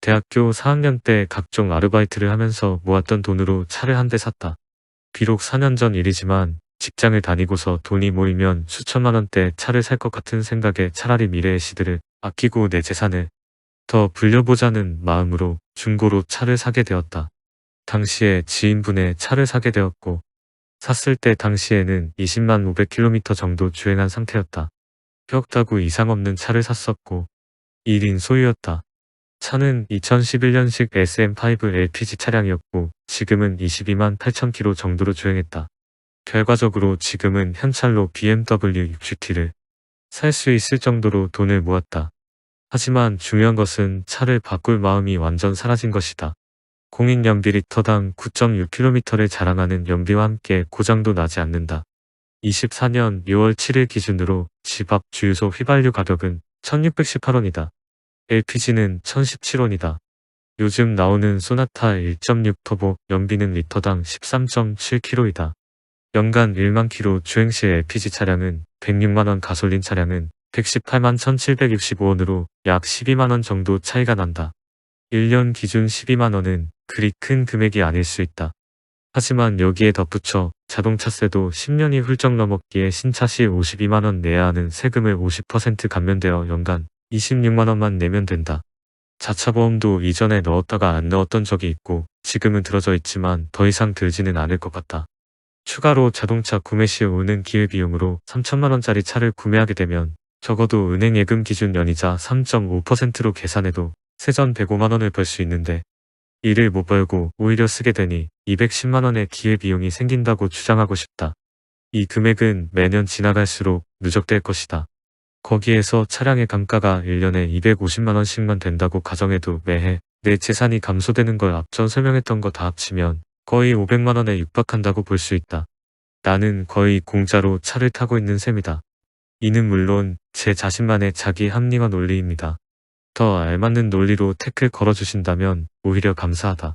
대학교 4학년 때 각종 아르바이트를 하면서 모았던 돈으로 차를 한 대 샀다. 비록 4년 전 일이지만 직장을 다니고서 돈이 모이면 수천만 원대 차를 살 것 같은 생각에 차라리 미래의 시들을 아끼고 내 재산을 더 불려보자는 마음으로 중고로 차를 사게 되었다. 당시에 지인분의 차를 사게 되었고 샀을 때 당시에는 20만 500km 정도 주행한 상태였다. 뼈다구 이상 없는 차를 샀었고 1인 소유였다. 차는 2011년식 SM5 LPG 차량이었고 지금은 22만 8천 km 정도로 주행했다. 결과적으로 지금은 현찰로 BMW 60T를 살 수 있을 정도로 돈을 모았다. 하지만 중요한 것은 차를 바꿀 마음이 완전 사라진 것이다. 공인 연비 리터당 9.6km를 자랑하는 연비와 함께 고장도 나지 않는다. 24년 6월 7일 기준으로 집 앞 주유소 휘발유 가격은 1618원이다. LPG는 1017원이다. 요즘 나오는 소나타 1.6 터보 연비는 리터당 13.7km이다. 연간 1만 킬로 주행 시 LPG 차량은 106만원 가솔린 차량은 118만 1765원으로 약 12만원 정도 차이가 난다. 1년 기준 12만원은 그리 큰 금액이 아닐 수 있다. 하지만 여기에 덧붙여 자동차세도 10년이 훌쩍 넘었기에 신차 시 52만원 내야 하는 세금을 50% 감면되어 연간 26만원만 내면 된다. 자차 보험도 이전에 넣었다가 안 넣었던 적이 있고 지금은 들어져 있지만 더 이상 들지는 않을 것 같다. 추가로 자동차 구매 시 오는 기회비용으로 3천만원짜리 차를 구매하게 되면 적어도 은행 예금 기준 연이자 3.5%로 계산해도 세전 105만원을 벌 수 있는데 이를 못 벌고 오히려 쓰게 되니 210만원의 기회비용이 생긴다고 주장하고 싶다. 이 금액은 매년 지나갈수록 누적될 것이다. 거기에서 차량의 감가가 1년에 250만원씩만 된다고 가정해도 매해 내 재산이 감소되는 걸 앞전 설명했던 거 다 합치면 거의 500만원에 육박한다고 볼 수 있다. 나는 거의 공짜로 차를 타고 있는 셈이다. 이는 물론 제 자신만의 자기 합리화 논리입니다. 더 알맞는 논리로 태클 걸어주신다면 오히려 감사하다.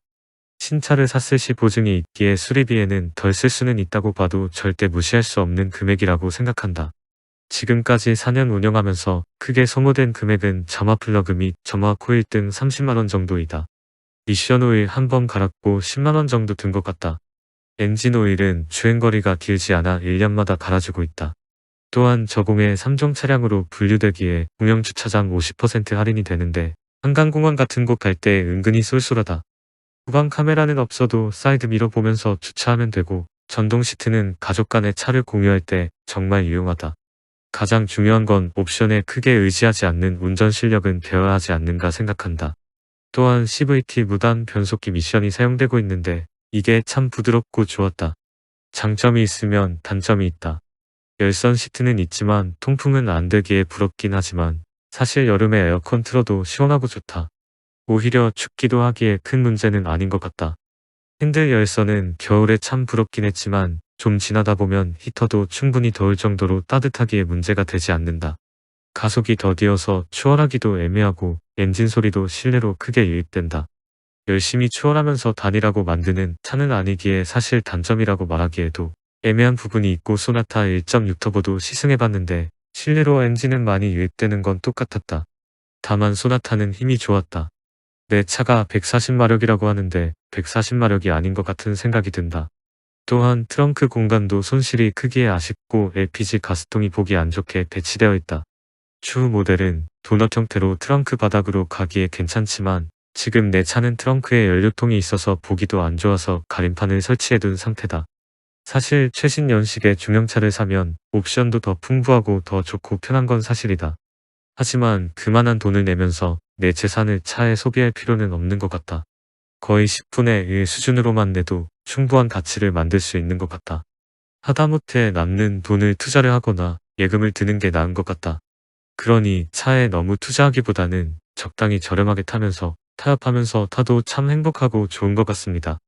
신차를 샀을 시 보증이 있기에 수리비에는 덜 쓸 수는 있다고 봐도 절대 무시할 수 없는 금액이라고 생각한다. 지금까지 4년 운영하면서 크게 소모된 금액은 점화 플러그 및 점화 코일 등 30만원 정도이다. 미션 오일 한 번 갈았고 10만원 정도 든 것 같다. 엔진 오일은 주행거리가 길지 않아 1년마다 갈아주고 있다. 또한 저공해 3종 차량으로 분류되기에 공영주차장 50% 할인이 되는데 한강공원 같은 곳 갈 때 은근히 쏠쏠하다. 후방 카메라는 없어도 사이드 미러 보면서 주차하면 되고 전동 시트는 가족 간의 차를 공유할 때 정말 유용하다. 가장 중요한 건 옵션에 크게 의지하지 않는 운전 실력은 배워야 하지 않는가 생각한다. 또한 CVT 무단 변속기 미션이 사용되고 있는데 이게 참 부드럽고 좋았다. 장점이 있으면 단점이 있다. 열선 시트는 있지만 통풍은 안 되기에 부럽긴 하지만 사실 여름에 에어컨 틀어도 시원하고 좋다. 오히려 춥기도 하기에 큰 문제는 아닌 것 같다. 핸들 열선은 겨울에 참 부럽긴 했지만 좀 지나다 보면 히터도 충분히 더울 정도로 따뜻하기에 문제가 되지 않는다. 가속이 더디어서 추월하기도 애매하고 엔진 소리도 실내로 크게 유입된다. 열심히 추월하면서 다니라고 만드는 차는 아니기에 사실 단점이라고 말하기에도 애매한 부분이 있고 소나타 1.6 터보도 시승해봤는데 실내로 엔진은 많이 유입되는 건 똑같았다. 다만 소나타는 힘이 좋았다. 내 차가 140마력이라고 하는데 140마력이 아닌 것 같은 생각이 든다. 또한 트렁크 공간도 손실이 크기에 아쉽고 LPG 가스통이 보기 안 좋게 배치되어 있다. 추후 모델은 도넛 형태로 트렁크 바닥으로 가기에 괜찮지만 지금 내 차는 트렁크에 연료통이 있어서 보기도 안 좋아서 가림판을 설치해둔 상태다. 사실 최신 연식의 중형차를 사면 옵션도 더 풍부하고 더 좋고 편한 건 사실이다. 하지만 그만한 돈을 내면서 내 재산을 차에 소비할 필요는 없는 것 같다. 거의 10분의 1 수준으로만 내도 충분한 가치를 만들 수 있는 것 같다. 하다못해 남는 돈을 투자를 하거나 예금을 드는 게 나은 것 같다. 그러니 차에 너무 투자하기보다는 적당히 저렴하게 타면서 타협하면서 타도 참 행복하고 좋은 것 같습니다.